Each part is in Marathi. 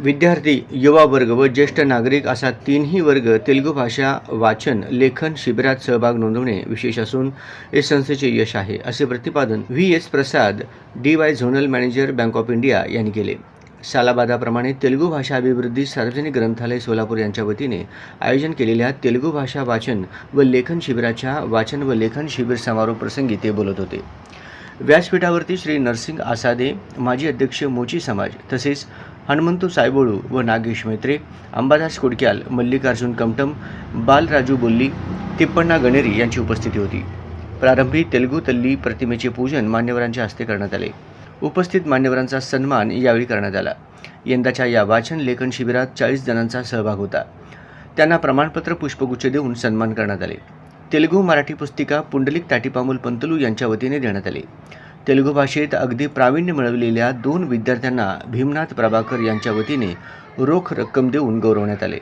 विद्यार्थी युवा वर्ग व ज्येष्ठ नागरिक असा तीनही वर्ग तेलुगू भाषा वाचन लेखन शिबिरात सहभाग नोंदवणे विशेष असून हे संस्थेचे यश आहे असे प्रतिपादन V S Prasad D Y zonal manager bank of India यांनी केले. सालाबादाप्रमाणे तेलुगू भाषा अभिवृद्धी सार्वजनिक ग्रंथालय सोलापूर यांच्या वतीने आयोजन केलेल्या तेलुगू भाषा वाचन व लेखन शिबिराच्या वाचन व लेखन शिबिर समारोप प्रसंगी ते बोलत होते. व्यासपीठावरती श्री नरसिंग आसादे माजी अध्यक्ष मोची समाज तसेच हनुमंतू सायबोळू व नागेश मेत्रे अंबादास कुडक्याल मल्लिकार्जुन कमटम बालराजू बोल्ली तिप्पण्णा गणेरी यांची उपस्थिती होती. प्रारंभी तेलुगू तल्ली प्रतिमेचे पूजन मान्यवरांच्या हस्ते करण्यात आले. उपस्थित मान्यवरांचा सन्मान यावेळी करण्यात आला. यंदाच्या या वाचन लेखन शिबिरात चाळीस जणांचा सहभाग होता. त्यांना प्रमाणपत्र पुष्पगुच्छ देऊन सन्मान करण्यात आले. तेलुगू मराठी पुस्तिका पुंडलिक ताटीपामूल पंतलू यांच्या वतीने देण्यात आली. तेलुगू भाषेत अगदी प्रावीण्य मिळवलेल्या दोन विद्यार्थ्यांना भीमनाथ प्रभाकर यांच्या वतीने रोख रक्कम देऊन गौरवण्यात आले.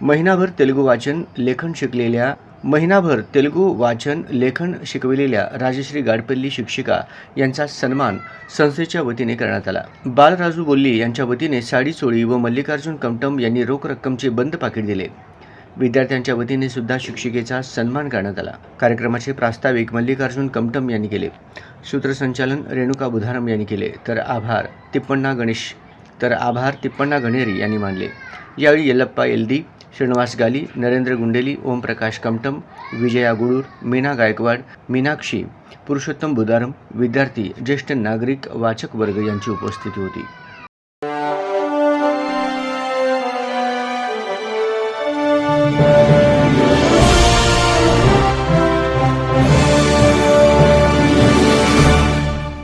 महिनाभर तेलुगू वाचन लेखन शिकलेल्या महिनाभर तेलुगू वाचन लेखन शिकविलेल्या राजश्री गाडपल्ली शिक्षिका यांचा सन्मान संस्थेच्या वतीने करण्यात आला. बालराजू बोल्ली यांच्या वतीने साडी चोळी व मल्लिकार्जुन कमटम यांनी रोख रक्कमचे बंद पाकिट दिले. विद्यार्थ्यांच्या वतीने सुद्धा शिक्षिकेचा सन्मान करण्यात आला. कार्यक्रमाचे प्रास्ताविक मल्लिकार्जुन कमटम यांनी केले. सूत्रसंचालन रेणुका बुधारम यांनी केले. तर आभार तिप्पण्णा गणेश तर आभार तिप्पण्णा गणेरी यांनी मानले. यावेळी येल्लप्पा एलदी श्रीनिवास गाली नरेंद्र गुंडेली ओमप्रकाश कमटम विजया गुडूर मीना गायकवाड मीनाक्षी पुरुषोत्तम बुधारम विद्यार्थी ज्येष्ठ नागरिक वाचक वर्ग यांची उपस्थिती होती.